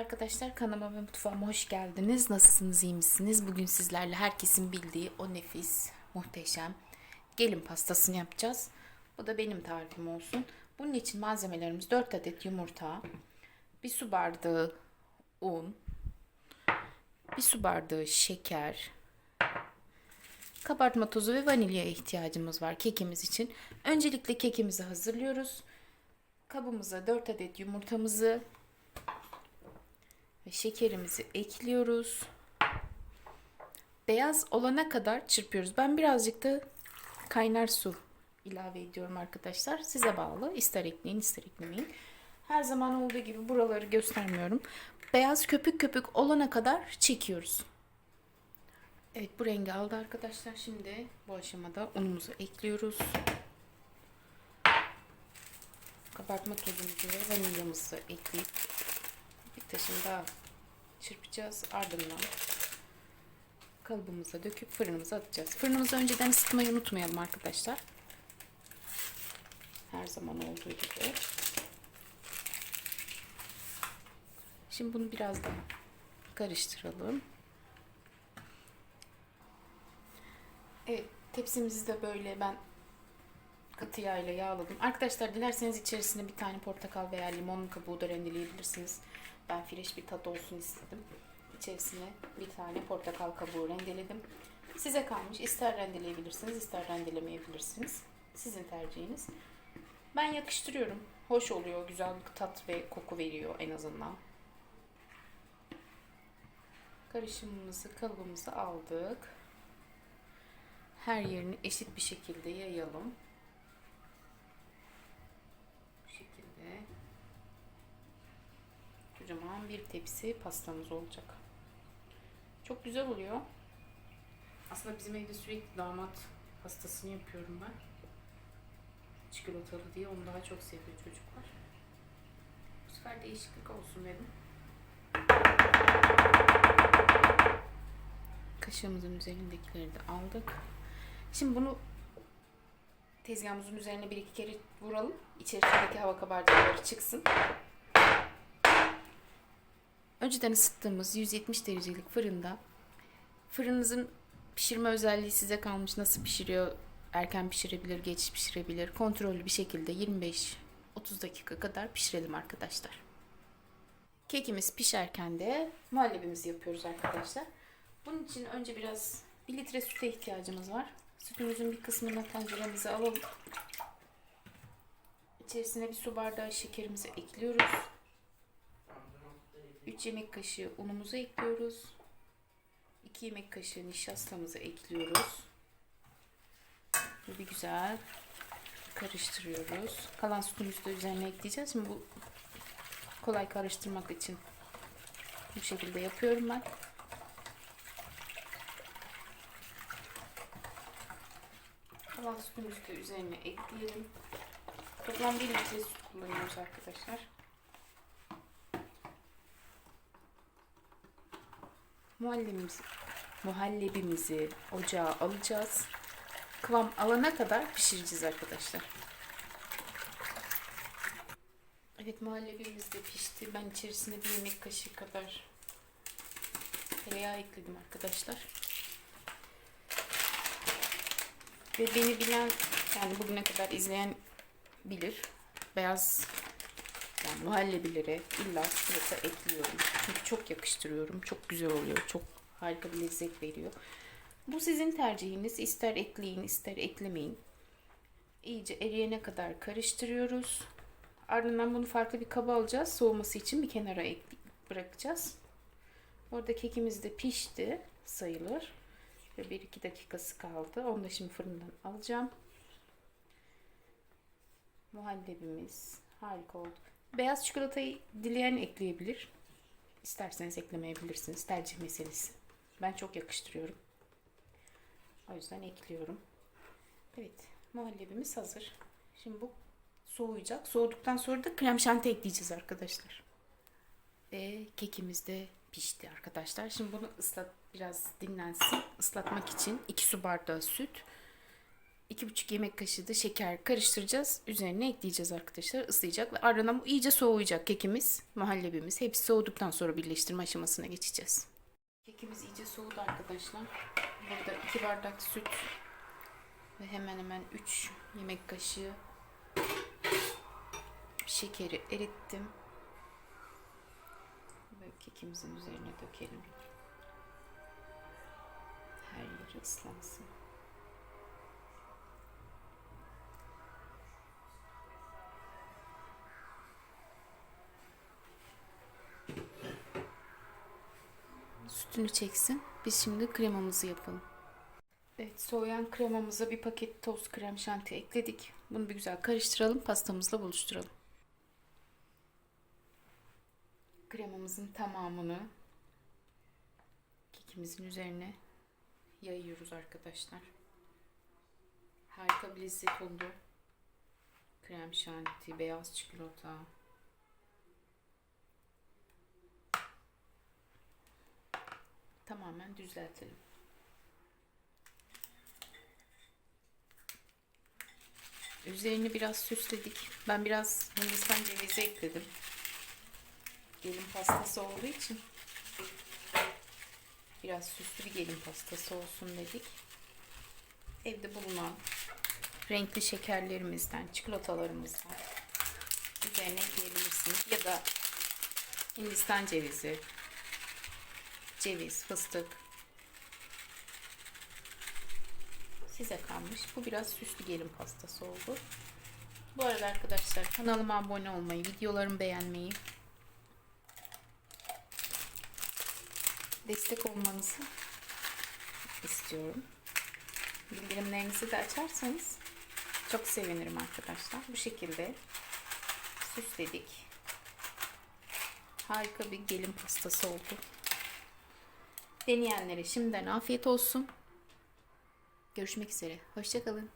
arkadaşlar kanalıma ve mutfağıma hoş geldiniz. Nasılsınız, iyi misiniz? Bugün sizlerle herkesin bildiği o nefis, muhteşem gelin pastasını yapacağız. Bu da benim tarifim olsun. Bunun için malzemelerimiz 4 adet yumurta, bir su bardağı un, bir su bardağı şeker, kabartma tozu ve vanilyaya ihtiyacımız var kekimiz için. Öncelikle kekimizi hazırlıyoruz. Kabımıza 4 adet yumurtamızı ve şekerimizi ekliyoruz. Beyaz olana kadar çırpıyoruz. Ben birazcık da kaynar su ilave ediyorum arkadaşlar. Size bağlı. İster ekleyin ister eklemeyin. Her zaman olduğu gibi buraları göstermiyorum. Beyaz köpük köpük olana kadar çekiyoruz. Evet bu rengi aldı arkadaşlar. Şimdi bu aşamada unumuzu ekliyoruz. Kabartma tozumuzu ve vanilyamızı ekleyip bir taşım daha çırpacağız. Ardından kalıbımıza döküp fırınımıza atacağız. Fırınımızı önceden ısıtmayı unutmayalım arkadaşlar. Her zaman olduğu gibi. Şimdi bunu biraz daha karıştıralım. Evet, tepsimizi de böyle ben katı yağ ile yağladım. Arkadaşlar dilerseniz içerisine bir tane portakal veya limon kabuğu da rendeleyebilirsiniz. Ben fresh bir tat olsun istedim. İçerisine bir tane portakal kabuğu rendeledim. Size kalmış. İster rendeleyebilirsiniz, ister rendelemeyebilirsiniz. Sizin tercihiniz. Ben yakıştırıyorum. Hoş oluyor, güzel bir tat ve koku veriyor en azından. Karışımımızı, kalıbımızı aldık. Her yerini eşit bir şekilde yayalım. Bu şekilde kocaman bir tepsi pastamız olacak. Çok güzel oluyor. Aslında bizim evde sürekli damat pastasını yapıyorum ben. Çikolatalı diye onu daha çok seviyor çocuklar. Bu sefer değişiklik olsun dedim. Kaşığımızın üzerindekileri de aldık. Şimdi bunu tezgahımızın üzerine bir iki kere vuralım. İçerisindeki hava kabarcıkları çıksın. Önceden ısıttığımız 170 derecelik fırında fırınınızın pişirme özelliği size kalmış. Nasıl pişiriyor? Erken pişirebilir, geç pişirebilir. Kontrollü bir şekilde 25-30 dakika kadar pişirelim arkadaşlar. Kekimiz pişerken de muhallebimizi yapıyoruz arkadaşlar. Bunun için önce biraz 1 litre süte ihtiyacımız var. Sütümüzün bir kısmını tenceremize alalım. İçerisine bir su bardağı şekerimizi ekliyoruz. 3 yemek kaşığı unumuzu ekliyoruz. 2 yemek kaşığı nişastamızı ekliyoruz. Ve bir güzel karıştırıyoruz. Kalan sütümüzü de üzerine ekleyeceğiz. Şimdi bu kolay karıştırmak için bu şekilde yapıyorum ben. Kalan sütümüzü de üzerine ekleyelim. Toplam 1 litre süt kullanıyoruz arkadaşlar. Muhallebimizi, muhallebimizi ocağa alacağız. Kıvam alana kadar pişireceğiz arkadaşlar. Evet muhallebimiz de pişti. Ben içerisine bir yemek kaşığı kadar tereyağı ekledim arkadaşlar. Ve beni bilen yani bugüne kadar izleyen bilir. Beyaz yani muhallebilere illa sırasa ekliyorum. Çünkü çok yakıştırıyorum. Çok güzel oluyor. Çok harika bir lezzet veriyor. Bu sizin tercihiniz. İster ekleyin ister eklemeyin. İyice eriyene kadar karıştırıyoruz. Ardından bunu farklı bir kaba alacağız. Soğuması için bir kenara bırakacağız. Orada kekimiz de pişti sayılır. Ve 1-2 dakikası kaldı. Onu da şimdi fırından alacağım. Muhallebimiz harika oldu. Beyaz çikolatayı dileyen ekleyebilir. İsterseniz eklemeyebilirsiniz. Tercih meselesi. Ben çok yakıştırıyorum. O yüzden ekliyorum. Evet. Muhallebimiz hazır. Şimdi bu soğuyacak. Soğuduktan sonra da krem şanti ekleyeceğiz arkadaşlar. Ve kekimiz de pişti arkadaşlar. Şimdi bunu ıslat biraz dinlensin. Islatmak için 2 su bardağı süt, 2,5 yemek kaşığı da şeker karıştıracağız. Üzerine ekleyeceğiz arkadaşlar. Islayacak ve ardından bu iyice soğuyacak kekimiz, muhallebimiz. Hepsi soğuduktan sonra birleştirme aşamasına geçeceğiz. Kekimiz iyice soğudu arkadaşlar. Burada 2 bardak süt ve hemen hemen 3 yemek kaşığı şekeri erittim. Ve kekimizin üzerine dökelim. Her yeri ıslansın. Sütünü çeksin. Biz şimdi kremamızı yapalım. Evet, soğuyan kremamıza bir paket toz krem şanti ekledik. Bunu bir güzel karıştıralım, pastamızla buluşturalım. Kremamızın tamamını kekimizin üzerine yayıyoruz arkadaşlar. Harika bir lezzet oldu. Krem şanti, beyaz çikolata. Tamamen düzeltelim. Üzerini biraz süsledik. Ben biraz Hindistan cevizi ekledim. Gelin pastası olduğu için biraz süslü bir gelin pastası olsun dedik. Evde bulunan renkli şekerlerimizden, çikolatalarımızdan üzerine ekleyebilirsiniz. Ya da Hindistan cevizi, ceviz, fıstık. Size kalmış. Bu biraz süslü gelin pastası oldu. Bu arada arkadaşlar kanalıma abone olmayı, videolarımı beğenmeyi, destek olmanızı istiyorum. Bildirimlerinizi de açarsanız çok sevinirim arkadaşlar. Bu şekilde süsledik. Harika bir gelin pastası oldu. Deneyenlere şimdiden afiyet olsun. Görüşmek üzere. Hoşçakalın.